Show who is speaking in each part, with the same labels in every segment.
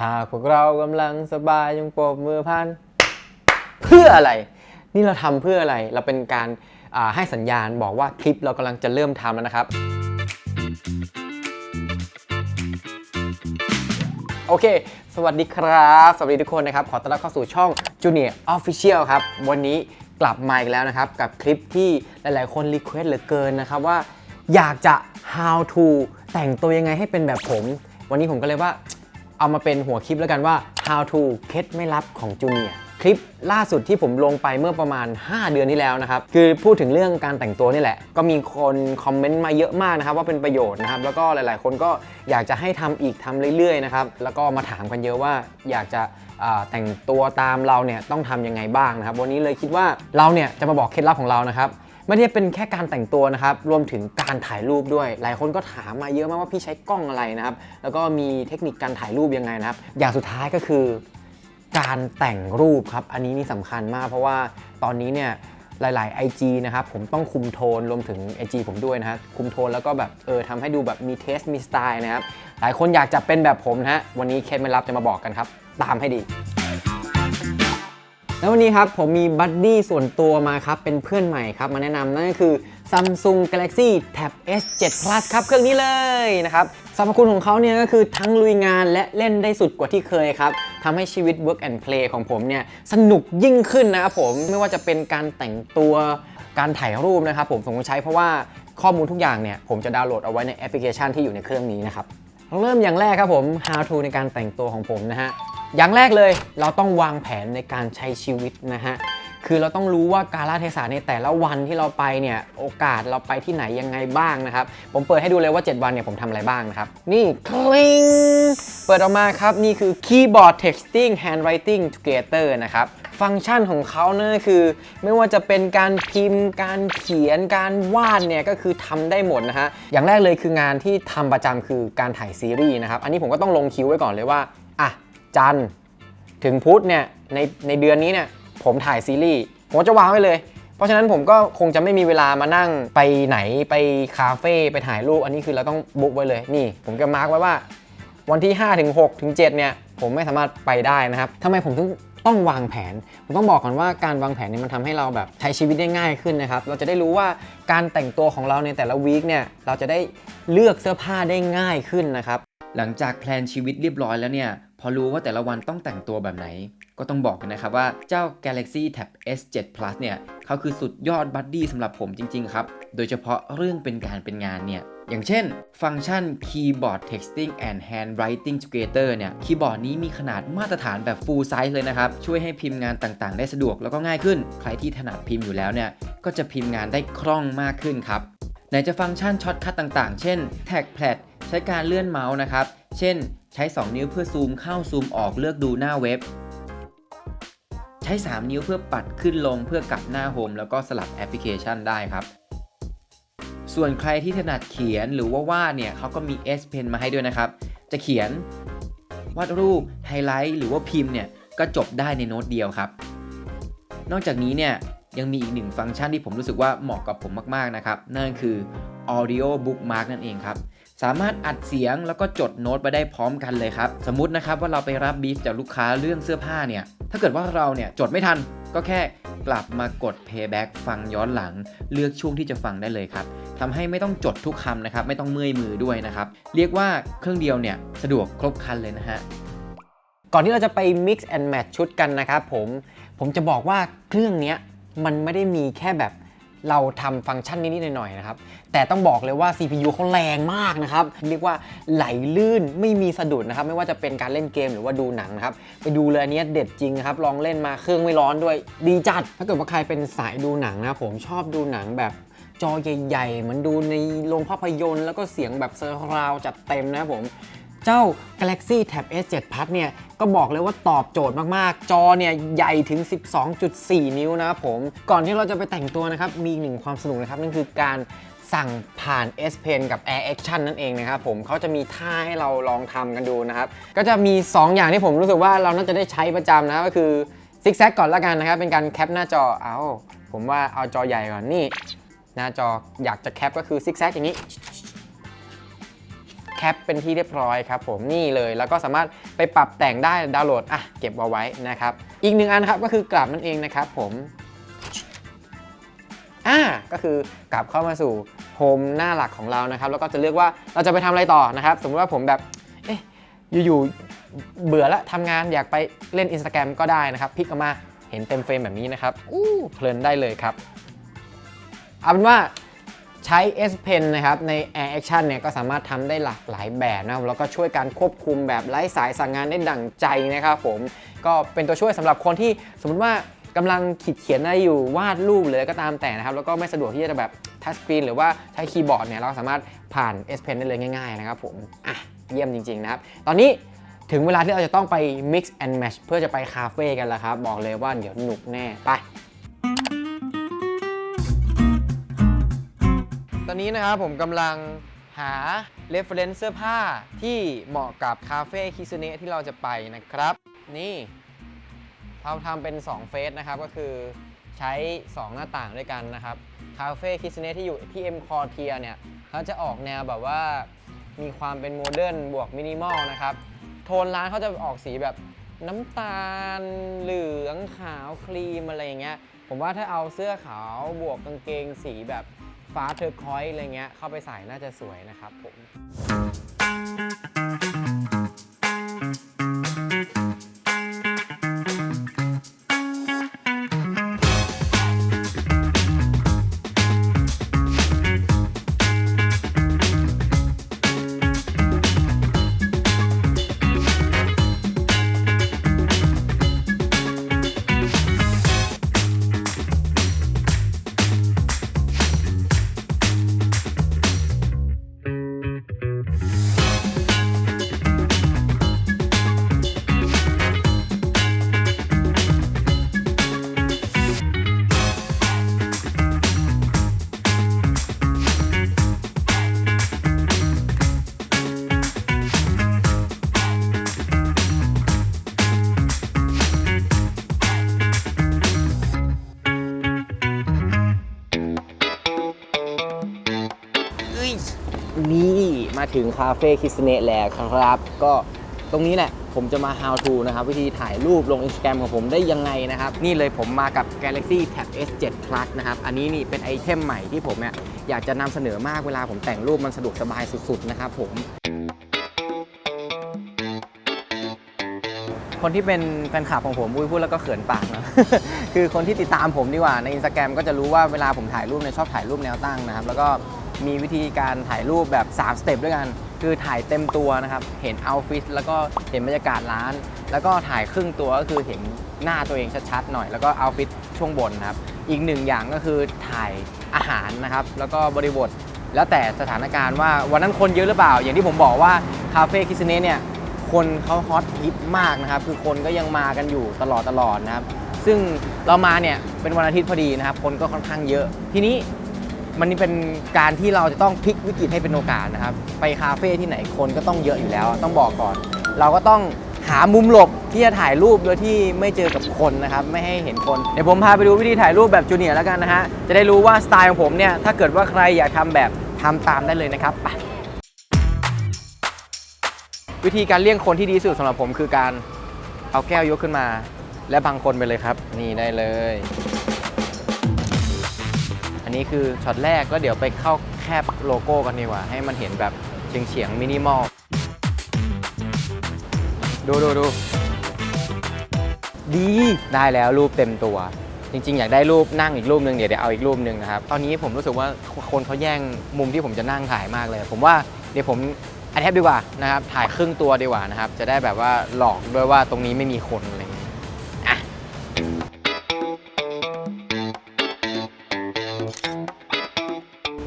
Speaker 1: หากพวกเรากำลังสบายจงปรบมือพัน เพื่ออะไร นี่เราทำเพื่ออะไร เราเป็นการาให้สัญญาณบอกว่าคลิปเรากำลังจะเริ่มทำแล้วนะครับ โอเค สวัสดีครับ สวัสดีทุกคนนะครับ ขอต้อนรับเข้าสู่ช่อง Junior Official ครับ วันนี้กลับมาอีกแล้วนะครับ กับคลิปที่หลาย ๆ คนรีเควสเหลือเกินนะครับว่าอยากจะ how to แต่งตัวยังไงให้เป็นแบบผม วันนี้ผมก็เลยว่า เอามาเป็นหัวคลิปแล้วกันว่า how to เคล็ดไม่ลับของจูเนียคลิปล่าสุดที่ผมลงไปเมื่อประมาณ 5 เดือนที่แล้วนะครับ คือพูดถึงเรื่องการแต่งตัวนี่แหละ ก็มีคนคอมเมนต์มาเยอะมากนะครับ ว่าเป็นประโยชน์นะครับ แล้วก็หลาย ๆ คนก็อยากจะให้ทำอีกทำเรื่อย ๆ นะครับ แล้วก็มาถามกันเยอะว่าอยากจะแต่งตัวตามเราเนี่ยต้องทำยังไงบ้างนะครับ วันนี้เลยคิดว่าเราเนี่ยจะมาบอกเคล็ดลับของเรานะครับ ไม่ได้เป็นแค่การแต่งตัวนะครับ รวมถึงการถ่ายรูปด้วย หลายคนก็ถามมาเยอะมากว่าพี่ใช้กล้องอะไรนะครับ แล้วก็มีเทคนิคการถ่ายรูปยังไงนะครับ อย่างสุดท้ายก็คือ การแต่งรูปครับ อันนี้นี่สำคัญมาก เพราะว่าตอนนี้เนี่ยหลาย ๆ IG นะครับ ผมต้องคุมโทนรวมถึง IG ผมด้วยนะครับคุมโทนแล้วก็แบบเออทำให้ดูแบบมีเทสมีสไตล์นะครับ หลายคนอยากจะเป็นแบบผมนะฮะวันนี้เคล็ดไม่ลับจะมาบอกกันครับ ตามให้ดี แล้ววันนี้ครับผมมีบัดดี้ส่วนตัวมาครับ เป็นเพื่อนใหม่ครับ มาแนะนำนั่นก็คือ Samsung Galaxy Tab S7 Plus ครับ เครื่องนี้เลยนะครับสรรพคุณของเขาเนี่ยก็คือทั้งลุยงานและเล่นได้สุดกว่าที่เคยครับทำให้ชีวิต Work and Play ของผมเนี่ย สนุกยิ่งขึ้นนะครับผมไม่ว่าจะเป็นการแต่งตัวการถ่ายรูปนะครับผมผมใช้เพราะว่าข้อมูลทุกอย่างเนี่ย ผมจะดาวน์โหลดเอาไว้ในแอปพลิเคชันที่อยู่ในเครื่องนี้นะครับเริ่มอย่างแรกครับผม how to ในการแต่งตัวของผมนะฮะ อย่างแรกเลยเราต้องวางแผนในการใช้ชีวิตนะฮะคือเราต้องรู้ว่ากาลเทศะในแต่ละวันที่เราไปเนี่ยโอกาสเราไปที่ไหนยังไงบ้างนะครับ ผมเปิดให้ดูเลยว่า 7 วันเนี่ยผมทำอะไรบ้างนะครับ นี่คลิงเปิดออกมาครับ นี่คือ keyboard texting handwriting together นะครับ ฟังก์ชันของเขาเนี่ยคือไม่ว่าจะเป็นการพิมพ์ การเขียนการวาดเนี่ยก็คือทำได้หมดนะฮะอย่างแรกเลยคืองานที่ทำประจำคือการถ่ายซีรีส์นะครับอันนี้ผมก็ต้องลงคิวไว้ก่อนเลยว่าอะ จันทร์ถึงพุธเนี่ยในในเดือนนี้เนี่ยผมถ่ายซีรีส์ผมจะวางไว้เลย เพราะฉะนั้นผมก็คงจะไม่มีเวลามานั่งไปไหนไปคาเฟ่ไปถ่ายรูปอันนี้คือเราต้องบุ๊กไว้เลยนี่ ผมจะมาร์กไว้ว่า วันที่5ถึง6ถึง7เนี่ยผมไม่สามารถไปได้นะครับทำไมผมถึงต้องวางแผน ผมต้องบอกก่อนว่าการวางแผนเนี่ยมันทำให้เราแบบใช้ชีวิตได้ง่ายขึ้นนะครับ เราจะได้รู้ว่าการแต่งตัวของเราในแต่ละวีคเนี่ยเราจะได้เลือกเสื้อผ้าได้ง่ายขึ้นนะครับ
Speaker 2: หลังจากแพลนชีวิตเรียบร้อยแล้วเนี่ย พอรู้ว่าแต่ละวันต้องแต่งตัวแบบไหน ก็ต้องบอกกันนะครับว่าเจ้า Galaxy Tab S7 Plus เนี่ยเขาคือสุดยอดบัดดี้สำหรับผมจริง ๆ ครับ โดยเฉพาะเรื่องเป็นการเป็นงานเนี่ยอย่างเช่น ฟังก์ชัน Keyboard Texting and Handwriting Together เนี่ยคีย์บอร์ดนี้มีขนาดมาตรฐานแบบ full size เลยนะครับ ช่วยให้พิมพ์งานต่างๆ ได้สะดวกแล้วก็ง่ายขึ้น ใครที่ถนัดพิมพ์อยู่แล้วเนี่ยก็จะพิมพ์งานได้คล่องมากขึ้นครับไหนจะฟังก์ชันช็อตคัทต่างๆ เช่น Tag Pad ใช้การเลื่อนเมาส์นะครับ เช่น ใช้ 2 นิ้วเพื่อซูมเข้าซูมออกเลือกดูหน้าเว็บ ใช้ 3 นิ้วเพื่อปัดขึ้นลงเพื่อกลับหน้าโฮมแล้วก็สลับแอปพลิเคชันได้ครับ ส่วนใครที่ถนัดเขียนหรือว่าวาดเนี่ยเขาก็มี S Pen มาให้ด้วยนะครับ จะเขียนวาดรูปไฮไลท์หรือว่าพิมพ์เนี่ยก็จบได้ในโน้ตเดียวครับ นอกจากนี้เนี่ยยังมีอีกหนึ่งฟังก์ชันที่ผมรู้สึกว่าเหมาะกับผมมากๆนะครับ นั่นคือ Audio Bookmark นั่นเองครับ สามารถอัดเสียงแล้วก็จดโน้ตไปได้พร้อมกันเลยครับ สมมตินะครับว่าเราไปรับบีฟจากลูกค้าเรื่องเสื้อผ้าเนี่ย ถ้าเกิดว่าเราเนี่ยจดไม่ทันก็แค่กลับมากด playback ฟังย้อนหลัง เลือกช่วงที่จะฟังได้เลยครับทำให้ไม่ต้องจดทุกคำนะครับ ไม่ต้องเมื่อยมือด้วยนะครับ เรียกว่าเครื่องเดียวเนี่ยสะดวกครบครันเลยนะฮะ
Speaker 1: ก่อนที่เราจะไป mix and match ชุดกันนะครับผม ผมจะบอกว่าเครื่องเนี้ยมันไม่ได้มีแค่แบบ เราทำฟังก์ชันนิดๆหน่อยๆนะครับ แต่ต้องบอกเลยว่า CPU เขาแรงมากนะครับ เรียกว่าไหลลื่นไม่มีสะดุดนะครับ ไม่ว่าจะเป็นการเล่นเกมหรือว่าดูหนังนะครับ ไปดูเลยอันนี้เด็ดจริงนะครับ ลองเล่นมาเครื่องไม่ร้อนด้วย ดีจัด ถ้าเกิดว่าใครเป็นสายดูหนังนะผมชอบดูหนังแบบจอใหญ่ๆ เหมือนดูในโรงภาพยนตร์ แล้วก็เสียงแบบเซอร์ราวจัดเต็มนะผม เจ้า Galaxy Tab S7 Plus เนี่ยก็บอกเลยว่าตอบโจทย์มากๆ จอเนี่ยใหญ่ถึง 12.4 นิ้วนะครับผม ก่อนที่เราจะไปแต่งตัวนะครับ มีหนึ่งความสนุกนะครับ นั่นคือการสั่งผ่าน S Pen กับ Air Action นั่นเองนะครับผมเขาจะมีท่าให้เราลองทำกันดูนะครับ ก็จะมี 2 อย่างที่ผมรู้สึกว่าเราน่าจะได้ใช้ประจำนะก็คือซิกแซกก่อนละกันนะครับ เป็นการแคปหน้าจอเอาผมว่าเอาจอใหญ่ก่อนนี่ หน้าจออยากจะแคปก็คือซิกแซกอย่างนี้ ปเป็นที่เรียบร้อยครับผมนี่เลยแล้วก็สามารถไปปรับแต่งได้ดาวน์โหลดอะเก็บเอาไว้นะครับอีกหนึ่งอันครับก็คือกลับนั่นเองนะครับผมอ่าก็คือกลับเข้ามาสู่โฮมหน้าหลักของเรานะครับ แล้วก็จะเลือกว่าเราจะไปทำอะไรต่อนะครับ สมมติว่าผมแบบเอ๊ะอยู่ๆเบื่อแล้วทำงานอยากไปเล่น Instagram ก็ได้นะครับพลิกออกมาเห็นเต็มเฟรมแบบนี้นะครับอู้เพลินได้เลยครับเอาเป็นว่า ใช้ S Pen นะครับใน Air Action เนี่ยก็สามารถทำได้หลากหลายแบบนะครับแล้วก็ช่วยการควบคุมแบบไร้สายสั่งงานได้ดั่งใจนะครับผมก็เป็นตัวช่วยสำหรับคนที่สมมติว่ากำลังขีดเขียนอะไรอยู่วาดรูปเลยก็ตามแต่นะครับ แล้วก็ไม่สะดวกที่จะแบบทัชสกรีนหรือว่าใช้คีย์บอร์ดเนี่ยเราสามารถผ่าน S Pen ได้เลยง่ายๆนะครับผมอะเยี่ยมจริงๆนะครับ ตอนนี้ถึงเวลาที่เราจะต้องไป mix and match เพื่อจะไปคาเฟ่กันแล้วครับ บอกเลยว่าเดี๋ยวหนุกแน่ไป อนนี้นะครับผมกำลังหา reference เสื้อผ้าที่เหมาะกับคาเฟ่คิซเนะที่เราจะไปนะครับ นี่เราทำเป็น2เฟสนะครับก็คือใช้ 2 หน้าต่างด้วยกันนะครับคาเฟ่คิซเนะที่อยู่ที่เอ็มคอเทียเนี่ยเขาจะออกแนวแบบว่ามีความเป็นโมเดิร์นบวกมินิมอลนะครับโทนร้านเขาจะออกสีแบบน้ำตาลเหลืองขาวครีมอะไรอย่างเงี้ยผมว่าถ้าเอาเสื้อขาวบวกกางเกงสีแบบ ฟ้าเทอร์คอยส์อะไรเงี้ยเข้าไปใส่น่าจะสวยนะครับผม นี่มาถึงคาเฟ่คิสเนะแล้วครับ ก็ตรงนี้แหละผมจะมา how to นะครับ วิธีถ่ายรูปลง Instagram ของผมได้ยังไงนะครับ นี่เลยผมมากับ Galaxy Tab S7 Plus นะครับ อันนี้นี่เป็นไอเทมใหม่ที่ผมเนี่ยอยากจะนำเสนอมากเวลาผมแต่งรูปมันสะดวกสบายสุดๆ นะครับผม คนที่เป็นแฟนคลับของผมพูดแล้วก็เขินปากนะ คือคนที่ติดตามผมดีกว่าในอินสตาแกรมก็จะรู้ว่าเวลาผมถ่ายรูปเนี่ยชอบถ่ายรูปแนวตั้งนะครับแล้วก็ มีวิธีการถ่ายรูปแบบ 3 สเต็ปด้วยกัน คือถ่ายเต็มตัวนะครับ เห็นเอาฟิตแล้วก็เห็นบรรยากาศร้าน แล้วก็ถ่ายครึ่งตัวก็คือเห็นหน้าตัวเองชัดๆหน่อย แล้วก็เอาฟิตช่วงบนครับ อีกหนึ่งอย่างก็คือถ่ายอาหารนะครับ แล้วก็บริบท แล้วแต่สถานการณ์ว่าวันนั้นคนเยอะหรือเปล่า อย่างที่ผมบอกว่าคาเฟ่คิสเน่เนี่ยคนเขาฮอตฮิตมากนะครับ คือคนก็ยังมากันอยู่ตลอดตลอดนะครับ ซึ่งเรามาเนี่ยเป็นวันอาทิตย์พอดีนะครับ คนก็ค่อนข้างเยอะ ทีนี้ มันนี่เป็นการที่เราจะต้องพลิกวิกฤตให้เป็นโอกาสนะครับ ไปคาเฟ่ที่ไหนคนก็ต้องเยอะอยู่แล้ว ต้องบอกก่อน เราก็ต้องหามุมหลบที่จะถ่ายรูปโดยที่ไม่เจอกับคนนะครับไม่ให้เห็นคนเดี๋ยวผมพาไปดูวิธีถ่ายรูปแบบจูเนียร์แล้วกันนะฮะจะได้รู้ว่าสไตล์ของผมเนี่ยถ้าเกิดว่าใครอยากทำแบบทำตามได้เลยนะครับไปวิธีการเลี่ยงคนที่ดีสุดสำหรับผมคือการเอาแก้วยกขึ้นมา และบังคนไปเลยครับ นี่ได้เลย นนี้คือช็อตแรกก็เดี๋ยวไปเข้าแคบโลโก้กันดีกว่า ให้มันเห็นแบบเฉียงเฉียงมินิมอล ดูดูดูดีได้แล้วรูปเต็มตัว จริง ๆ อยากได้รูปนั่งอีกรูปหนึ่งเดี๋ยวเดี๋ยวเอาอีกรูปหนึ่งนะครับ ตอนนี้ผมรู้สึกว่าคนเขาแย่งมุมที่ผมจะนั่งถ่ายมากเลย ผมว่าเดี๋ยวผมอัดแทบดีกว่านะครับถ่ายครึ่งตัวดีกว่านะครับจะได้แบบว่าหลอกด้วยว่าตรงนี้ไม่มีคนอะไร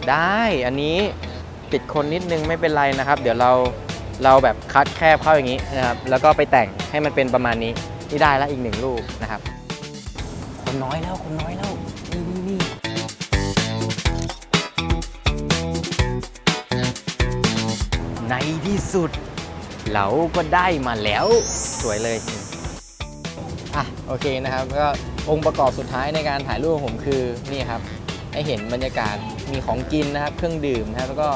Speaker 1: ได้อันนี้ติดคนนิดนึงไม่เป็นไรนะครับ เดี๋ยวเราเราแบบคัดแคบเข้าอย่างนี้นะครับแล้วก็ไปแต่งให้มันเป็นประมาณนี้นี่ได้แล้วอีกหนึ่งรูปนะครับ คนน้อยแล้วคนน้อยแล้วนี่นี่นี่ในที่สุด เราก็ได้มาแล้วสวยเลยอะโอเคนะครับ ก็องค์ประกอบสุดท้ายในการถ่ายรูปของผมคือนี่ครับ ให้เห็นบรรยากาศมีของกินนะครับ เครื่องดื่มนะครับแล้วก็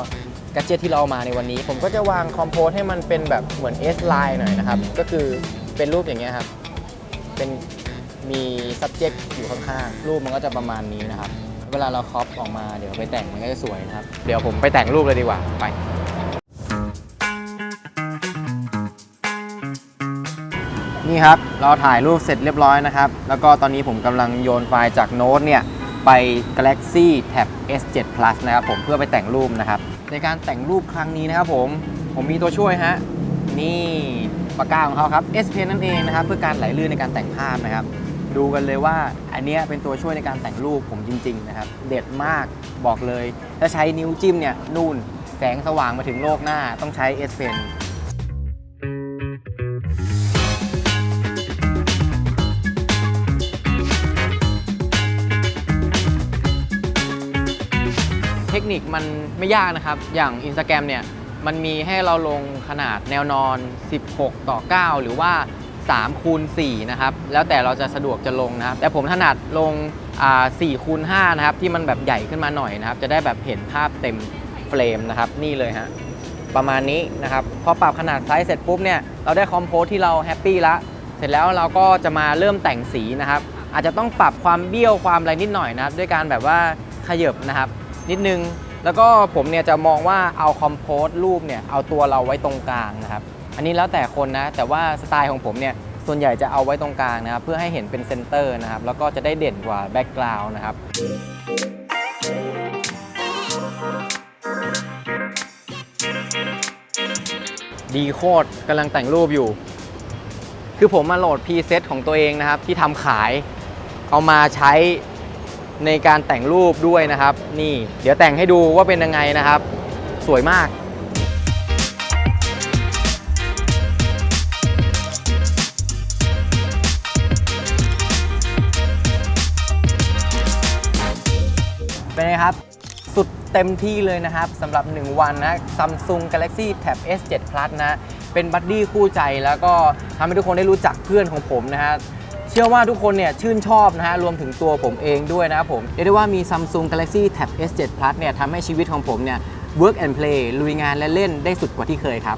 Speaker 3: ก a จ e t ที่เราเอามาในวันนี้ ผมก็จะวางคอมโพสให้มันเป็นแบบเหมือน S line หน่อยนะครับ ก็คือเป็นรูปอย่างเงี้ยครับ เป็นมี subject อยู่ข้างๆ รูปมันก็จะประมาณนี้นะครับ เวลาเราครอปออกมาเดี๋ยวไปแต่งมันก็จะสวยนะครับ เดี๋ยวผมไปแต่งรูปเลยดีกว่าไป นี่ครับ เราถ่ายรูปเสร็จเรียบร้อยนะครับ แล้วก็ตอนนี้ผมกำลังโยนไฟล์จากโน้ตเนี่ย ไป Galaxy Tab S7 Plus นะครับผมเพื่อไปแต่งรูปนะครับ ในการแต่งรูปครั้งนี้นะครับผมผมมีตัวช่วยฮะนี่ปากกาของเขาครับ S Pen นั่นเองนะครับเพื่อการไหลลื่นในการแต่งภาพนะครับ ดูกันเลยว่าอันเนี้ยเป็นตัวช่วยในการแต่งรูปผมจริง ๆ นะครับ เด็ดมากบอกเลย ถ้าใช้นิ้วจิ้มเนี่ยนู่นแสงสว่างมาถึงโลกหน้าต้องใช้ S Pen นิคมันไม่ยากนะครับ อย่าง Instagram เนี่ยมันมีให้เราลงขนาดแนวนอน 16 ต่อ 9 หรือว่า3คูณ4นะครับ แล้วแต่เราจะสะดวกจะลงนะครับ แต่ผมถนัดลงอ่า4คูณ5นะครับ ที่มันแบบใหญ่ขึ้นมาหน่อยนะครับ จะได้แบบเห็นภาพเต็มเฟรมนะครับ นี่เลยฮะ ประมาณนี้นะครับ พอปรับขนาดไซส์เสร็จปุ๊บเนี่ย เราได้คอมโพสที่เราแฮปปี้ละ เสร็จแล้วเราก็จะมาเริ่มแต่งสีนะครับ อาจจะต้องปรับความเบี้ยวความอะไรนิดหน่อยนะครับ ด้วยการแบบว่าขยับนะครับ นิดนึง แล้วก็ผมเนี่ยจะมองว่าเอาคอมโพสรูปเนี่ยเอาตัวเราไว้ตรงกลางนะครับ อันนี้แล้วแต่คนนะ แต่ว่าสไตล์ของผมเนี่ยส่วนใหญ่จะเอาไว้ตรงกลางนะครับ เพื่อให้เห็นเป็นเซนเตอร์นะครับ แล้วก็จะได้เด่นกว่าแบ็กกราวน์นะครับดีโคตรกำลังแต่งรูปอยู่ คือผมมาโหลดพรีเซตของตัวเองนะครับ ที่ทำขายเอามาใช้ ในการแต่งรูปด้วยนะครับ นี่ เดี๋ยวแต่งให้ดูว่าเป็นยังไงนะครับ สวยมากเป็นไงครับ สุดเต็มที่เลยนะครับสำหรับ 1 วันนะ Samsung Galaxy Tab S7 Plus นะ เป็นบัดดี้คู่ใจแล้วก็ทำให้ทุกคนได้รู้จักเพื่อนของผมนะฮะเชื่อว่าทุกคนเนี่ยชื่นชอบนะฮะรวมถึงตัวผมเองด้วยนะครับผมเรียกได้ว่ามี Samsung Galaxy Tab S7 Plus เนี่ยทำให้ชีวิตของผมเนี่ย work and play ลุยงานและเล่นได้สุดกว่าที่เคยครับ